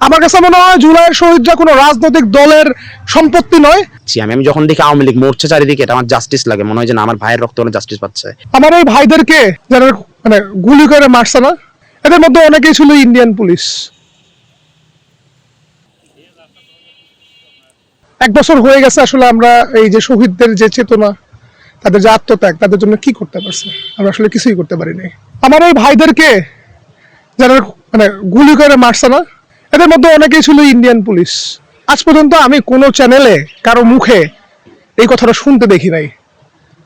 আমার কাছে মনে হয় জুলাইয়ের শহীদরা কোনো রাজনৈতিক দলের সম্পত্তি নয়। আমি আমি যখন দেখি আওয়ামী লীগ মরছে চারিদিকে এটা আমার জাস্টিস লাগে। মনে হয় যে না আমার ভাইয়ের রক্ত জাস্টিস পাচ্ছে। আমার এই ভাইদেরকে যারা মানে গুলি করে মারছে না এদের মধ্যে অনেকেই ছিল ইন্ডিয়ান পুলিশ এক বছর হয়ে গেছে আসলে আমরা এই যে শহীদদের যে চেতনা তাদের যে আত্মত্যাগ তাদের জন্য কি করতে পারছে? আমরা আসলে কিছুই করতে পারি নাই আমার এই ভাইদেরকে যারা মানে গুলি করে মারছে না এদের মধ্যে অনেকেই ছিল ইন্ডিয়ান পুলিশ আজ পর্যন্ত আমি কোনো চ্যানেলে কারও মুখে এই কথাটা শুনতে দেখি নাই।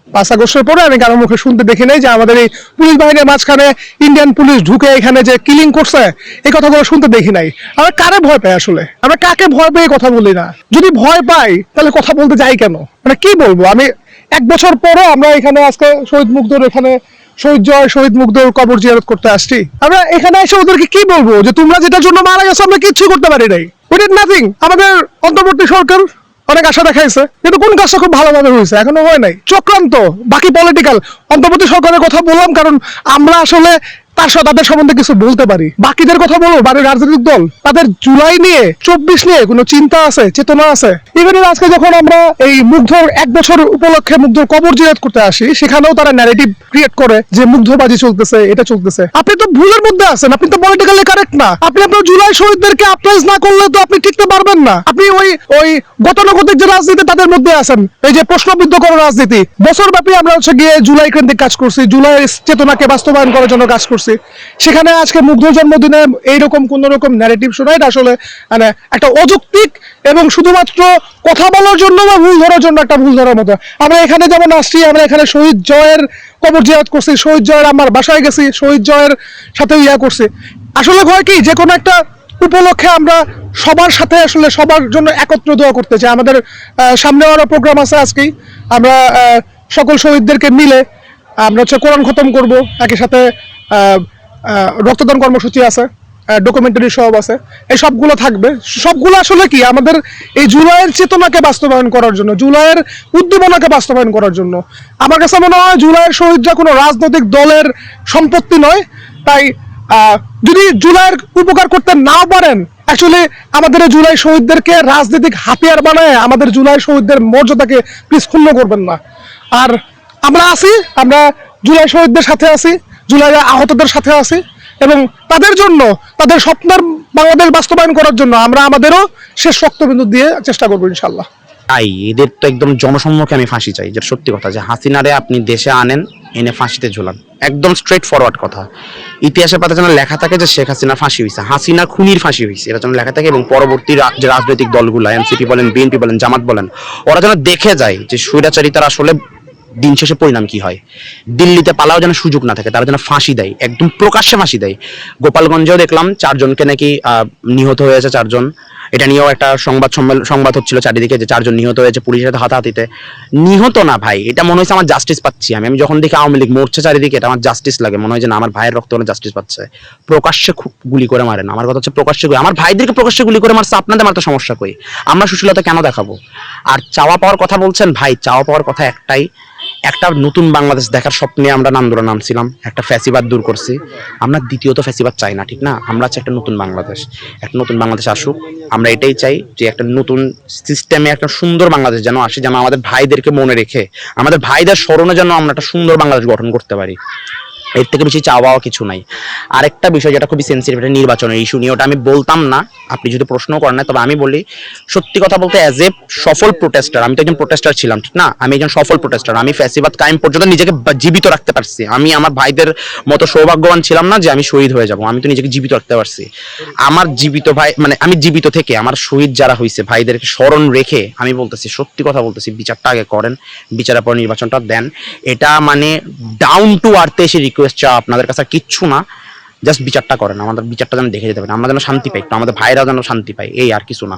পাঁচ আগস্টের পরে আমি কারও মুখে শুনতে দেখি নাই যে আমাদের এই পুলিশ বাহিনীর মাঝখানে ইন্ডিয়ান পুলিশ ঢুকে এখানে যে কিলিং করছে, এই কথাগুলো শুনতে দেখি নাই। আমরা কারে ভয় পাই আসলে? আমরা কাকে ভয় পেয়ে কথা বলি না? যদি ভয় পাই, তাহলে কথা বলতে যাই কেন? মানে কি বলব? আমি এক বছর পরও আমরা এখানে আজকে শহীদ মুগ্ধর এখানে শহীদ জয়, শহীদ মুগ্ধর কবর জিয়ারত করতে আসছি। আমরা এখানে এসে ওদেরকে কি বলব? যে তোমরা যেটার জন্য মারা গেছো, আমরা কিচ্ছু করতে পারি নাই। উই ডিড নাথিং আমাদের অন্তর্বর্তী সরকার অনেক আশা দেখাইছে, কিন্তু কোন কাজটা খুব ভালোভাবে হয়েছে, এখনও হয় নাই। চক্রান্ত, বাকি পলিটিক্যাল অন্তর্বর্তী সরকারের কথা বললাম, কারণ আমরা আসলে সাথে তাদের সম্বন্ধে কিছু বলতে পারি। বাকিদের কথা বলব বাড়ির রাজনৈতিক দল। তাদের জুলাই নিয়ে, চব্বিশ নিয়ে কোনো চিন্তা আছে, চেতনা আছে? ইভেন আজকে যখন আমরা এই মুগ্ধর এক বছর উপলক্ষে মুগ্ধর কবর জিয়াত করতে আসি, সেখানেও তারা ন্যারেটিভ ক্রিয়েট করে যে মুগ্ধবাজি চলতেছে, এটা চলতেছে। আপনি তো ভুলের মধ্যে আছেন, আপনি তো পলিটিক্যালি কারেক্ট না। আপনি আপনার জুলাই শহীদদেরকে অ্যাপ্লাইজ না করলে তো আপনি টিকতে পারবেন না। আপনি ওই ওই গতানুগতিক যে রাজনীতি তাদের মধ্যে আছেন, এই যে প্রশ্নবিদ্ধ করা রাজনীতি বছর ব্যাপী আমরা হচ্ছে গিয়ে জুলাই কেন্দ্রিক কাজ করছি, জুলাই চেতনাকে বাস্তবায়ন করার জন্য কাজ করছি। সেখানে আজকে মুগ্ধ জন্মদিনে এইরকম কোন রকম ন্যারেটিভ শোনা এটা আসলে মানে একটা অযৌক্তিক এবং শুধুমাত্র কথা বলার জন্য বা ভুল ধরার জন্য একটা ভুল ধরার মতো। আমরা এখানে যেমন আসছি, আমরা এখানে শহীদ জয়ের কবর জিয়াত করছি, শহীদ জয়ের আমার বাসায় গেছি, শহীদ জয়ের সাথে ইয়া করছি। আসলে হয় কি, যে কোনো একটা উপলক্ষে আমরা সবার সাথে আসলে সবার জন্য একত্র দোয়া করতে চাই। আমাদের সামনে আরও প্রোগ্রাম আছে আজকেই। আমরা সকল শহীদদেরকে মিলে আমরা হচ্ছে কোরআন খতম করব, একই সাথে রক্তদান কর্মসূচি আছে ডকুমেন্টারি সব আছে। এই সবগুলো থাকবে। সবগুলো আসলে কি? আমাদের এই জুলাইয়ের চেতনাকে বাস্তবায়ন করার জন্য, জুলাইয়ের উদ্দীপনাকে বাস্তবায়ন করার জন্য। আমার কাছে মনে হয় জুলাইয়ের শহীদরা কোনো রাজনৈতিক দলের সম্পত্তি নয়, তাই যদি জুলাইয়ের উপকার করতে না পারেন অ্যাকচুয়ালি আমাদের জুলাই শহীদদেরকে রাজনৈতিক হাতিয়ার বানায় আমাদের জুলাই শহীদদের মর্যাদাকে প্লিজ ক্ষুণ্ণ করবেন না। আর আমরা আছি, আমরা জুলাই শহীদদের সাথে আছি। জুলাই আহতদের সাথে আছি এবং তাদের জন্য, তাদের স্বপ্নের বাংলাদেশ বাস্তবায়ন করার জন্য আমরা আমাদেরও শেষ রক্তবিন্দু দিয়ে চেষ্টা করব ইনশাল্লাহ। তাই এদের তো একদম জনসম্মুখে আমি ফাঁসি চাই যেটা সত্যি কথা যে হাসিনারে আপনি দেশে আনেন, এনে ফাঁসিতে ঝোলান। একদম স্ট্রেট ফরওয়ার্ড কথা। ইতিহাসের পাতা যেন লেখা থাকে যে শেখ হাসিনা ফাঁসি হয়েছে হাসিনা খুনির ফাঁসি হয়েছে এটা যেন লেখা থাকে এবং পরবর্তী যে রাজনৈতিক দলগুলো এনসিপি বলেন বিএনপি বলেন, জামাত বলেন, ওরা যেন দেখে যায় যে স্বৈরাচারিতার আসলে দিন শেষে পরিণাম কি হয়? দিল্লিতে পালাও যেন সুযোগ না থাকে, তারা যেন ফাঁসি দেয়, একদম প্রকাশ্যে ফাঁসি দেয়। গোপালগঞ্জেও দেখলাম চারজনকে নাকি নিহত হয়েছে চারজন। এটা নিয়েও একটা সংবাদ সংবাদ হচ্ছিল চারিদিকে যে চারজন নিহত হয়েছে পুলিশের সাথে হাতাহাতিতে। নিহত না ভাই, এটা মনে হচ্ছে আমার জাস্টিস পাচ্ছি আমি। আমি যখন দেখি আওয়ামী লীগ মরছে চারিদিকে, এটা আমার জাস্টিস লাগে। মনে হয় যে না, আমার ভাইয়ের রক্ত জাস্টিস পাচ্ছে। প্রকাশ্যে গুলি করে মারেন। আমার কথা হচ্ছে প্রকাশ্যে গুলি। আমার ভাইদেরকে প্রকাশ্যে গুলি করে মারছে, আপনাদের মারতে সমস্যা কই? আমরা সুশীলতা কেন দেখাবো? আর চাওয়া পাওয়ার কথা বলছেন ভাই, চাওয়া পাওয়ার কথা একটাই একটা নতুন বাংলাদেশ দেখার স্বপ্নে আমরা নান্দোরা নামছিলাম, একটা ফ্যাসিবাদ দূর করছি। আমরা দ্বিতীয়ত ফ্যাসিবাদ চাই না, ঠিক না? আমরা চাই একটা নতুন বাংলাদেশ। একটা নতুন বাংলাদেশ আসুক। আমরা এটাই চাই যে একটা নতুন সিস্টেমে একটা সুন্দর বাংলাদেশ যেন আসে, যেন আমাদের ভাইদেরকে মনে রেখে, আমাদের ভাইদের স্মরণে যেন আমরা একটা সুন্দর বাংলাদেশ গঠন করতে পারি। এর থেকে বেশি চাওয়া কিছু নাই। আরেকটা বিষয় যেটা খুবই সেন্সিটিভ একটা নির্বাচনের ইস্যু নিয়ে, ওটা আমি বলতাম না। আপনি যদি প্রশ্ন করেন না, তবে আমি বলি, সত্যি কথা বলতে অ্যাজ এ সফল প্রোটেস্টার আমি তো একজন প্রোটেস্টার ছিলাম, ঠিক না? আমি একজন সফল প্রোটেস্টার আমি ফ্যাসিবাদ কায়েম পর্যন্ত নিজেকে জীবিত রাখতে পারছি। আমি আমার ভাইদের মতো সৌভাগ্যবান ছিলাম না যে আমি শহীদ হয়ে যাব, আমি তো নিজেকে জীবিত রাখতে পারছি। আমার জীবিত ভাই মানে আমি জীবিত থেকে, আমার শহীদ যারা হয়েছে ভাইদেরকে স্মরণ রেখে আমি বলতেছি, সত্যি কথা বলতেছি, বিচারটা আগে করেন, বিচারের পর নির্বাচনটা দেন। এটা মানে ডাউন টু আর্থে এসে রিকোয়েস্ট চাওয়া আপনাদের কাছে কিচ্ছু না জাস্ট বিচারটা করেন, আমাদের বিচারটা যেন দেখে যেতে পারেন, আমরা যেন শান্তি পাই, একটু আমাদের ভাইরা যেন শান্তি পাই এই আর কিছু না।